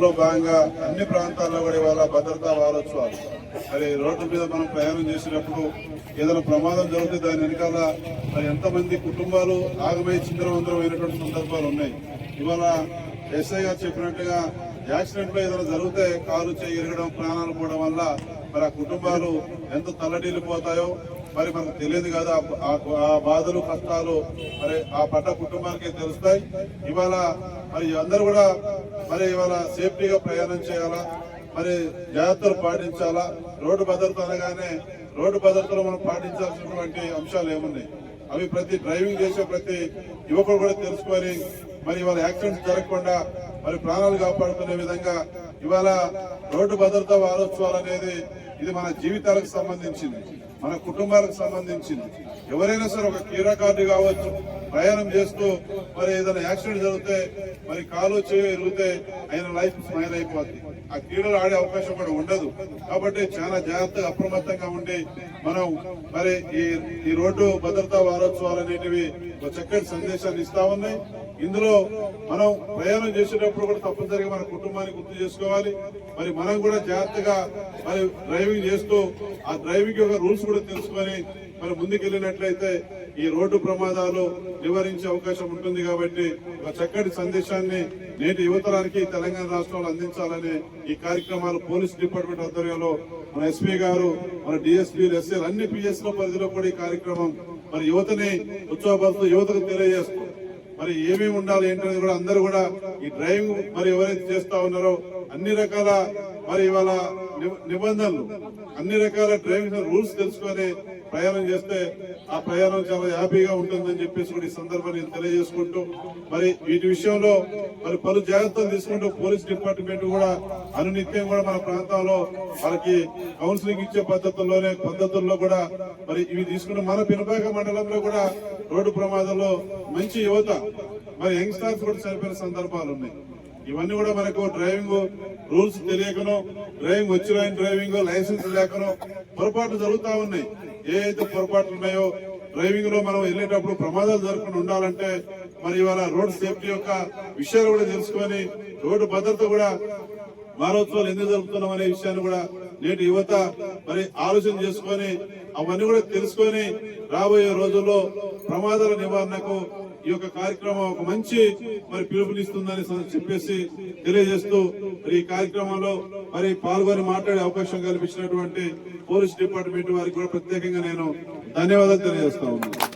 అందులో భాగంగా అన్ని ప్రాంతాల్లో కూడా ఇవాళ భద్రతా వారోత్సవాలు. మరి రోడ్డు మీద మనం ప్రయాణం చేసినప్పుడు ఏదైనా ప్రమాదం జరిగితే దాని వెనకాల మరి ఎంతమంది కుటుంబాలు ఆగమై చిందరవందరం అయినటువంటి సందర్భాలు ఉన్నాయి. ఇవాళ ఎస్ఐ గారు చెప్పినట్టుగా యాక్సిడెంట్లో ఏదైనా జరిగితే కారు చేయి ప్రాణాలు పోవడం వల్ల మరి ఆ కుటుంబాలు ఎంత తల్లడిల్లిపోతాయో మరి మనకు తెలియదు కదా ఆ- ఆ బాధలు కష్టాలు మరి ఆ పడ్డ కుటుంబానికి తెలుస్తాయి. ఇవాళ మరి అందరూ కూడా మరి ఇవాళ సేఫ్టీగా ప్రయాణం చేయాలా? మరి జాగ్రత్తలు పాటించాలా? రోడ్డు భద్రత అనగానే రోడ్డు భద్రతలో మనం పాటించాల్సినటువంటి అంశాలు ఏమున్నాయి? అవి ప్రతి డ్రైవింగ్ చేసే ప్రతి యువకుడు కూడా తెలుసుకొని మరి ఇవాళ యాక్సిడెంట్స్ జరగకుండా మరి ప్రాణాలు కాపాడుకునే విధంగా ఇవాళ రోడ్డు భద్రతా వారోత్సవాలు అనేది ఇది మన జీవితాలకు సంబంధించింది మన కుటుంబాలకు సంబంధించింది. ఎవరైనా సరే ఒక క్రీడాకారుడు కావచ్చు ప్రయాణం చేస్తూ మరి ఏదైనా యాక్సిడెంట్ జరిగితే మరి కాలు చేయి ఎరిగితే ఆయన లైఫ్ స్మైల్ అయిపోద్ది. ఆ క్రీడలు ఆడే అవకాశం కూడా ఉండదు. కాబట్టి చాలా జాగ్రత్తగా అప్రమత్తంగా ఉండి మనం మరి ఈ ఈ రోడ్డు భద్రతా వారోత్సవాలు అనేటివి ఒక చక్కటి సందేశాన్ని ఇస్తా ఉన్నాయి. ఇందులో మనం ప్రయాణం చేసేటప్పుడు కూడా తప్పనిసరిగా మన కుటుంబాన్ని గుర్తు చేసుకోవాలి. మరి మనం కూడా జాగ్రత్తగా మరి డ్రైవింగ్ చేస్తూ ఆ డ్రైవింగ్ యొక్క రూల్స్ కూడా తెలుసుకొని మరి ముందుకెళ్ళినట్లయితే ఈ రోడ్డు ప్రమాదాలు నివారించే అవకాశం ఉంటుంది కాబట్టి ఒక చక్కటి సందేశాన్ని నేటి యువతరానికి తెలంగాణ రాష్ట్రంలో అందించాలని ఈ కార్యక్రమాలు పోలీస్ డిపార్ట్మెంట్ ఆధ్వర్యంలో మన ఎస్పీ గారు మన డిఎస్పీలు ఎస్ఎల్ అన్ని పిఎస్లో పరిధిలో కూడా ఈ కార్యక్రమం మరి యువతని ఉత్సాహపరుస్తూ యువతకు తెలియజేస్తూ మరి ఏమేమి ఉండాలి ఏంటనేది కూడా అందరూ కూడా ఈ డ్రైవింగ్ మరి ఎవరైతే చేస్తా ఉన్నారో అన్ని రకాల మరి ఇవాళ ని- నిబంధనలు అన్ని రకాల డ్రైవింగ్ రూల్స్ తెలుసుకొని ప్రయాణం చేస్తే ఆ ప్రయాణం చాలా హ్యాపీగా ఉంటుందని చెప్పేసి కూడా ఈ సందర్భాన్ని తెలియజేసుకుంటూ మరి వీటి విషయంలో మరి పలు జాగ్రత్తలు తీసుకుంటూ పోలీస్ డిపార్ట్మెంట్ కూడా అనునిత్యం కూడా మన ప్రాంతాల్లో వాళ్ళకి కౌన్సిలింగ్ ఇచ్చే పద్ధతుల్లోనే పద్ధతుల్లో కూడా మరి ఇవి తీసుకుంటూ మన పినపాక మండలంలో కూడా రోడ్డు ప్రమాదంలో మంచి యువత మరి యంగ్స్టర్స్ కూడా చనిపోయిన సందర్భాలు ఉన్నాయి. ఇవన్నీ కూడా మనకు డ్రైవింగ్ రూల్స్ తెలియకనో డ్రైవింగ్ వచ్చిన డ్రైవింగ్ లైసెన్స్ లేకనో పొరపాట్లు జరుగుతూ ఉన్నాయి. ఏ అయితే పొరపాట్లు ఉన్నాయో డ్రైవింగ్లో మనం వెళ్ళేటప్పుడు ప్రమాదాలు జరగకుండా ఉండాలంటే మరి ఇవాళ రోడ్ సేఫ్టీ యొక్క విషయాలు కూడా తెలుసుకొని రోడ్డు భద్రత కూడా వారోత్సవాలు ఎందుకు జరుపుతున్నాం అనే విషయాన్ని కూడా నేటి యువత మరి ఆలోచన చేసుకొని అవన్నీ కూడా తెలుసుకొని రాబోయే రోజుల్లో ప్రమాదాల నివారణకు ఈ యొక్క కార్యక్రమం ఒక మంచి మరి పిలుపునిస్తుందని చెప్పేసి తెలియజేస్తూ మరి ఈ కార్యక్రమంలో మరి పాల్గొని మాట్లాడే అవకాశం కల్పించినటువంటి పోలీస్ డిపార్ట్మెంట్ వారికి కూడా ప్రత్యేకంగా నేను ధన్యవాదాలు తెలియజేస్తా ఉన్నాను.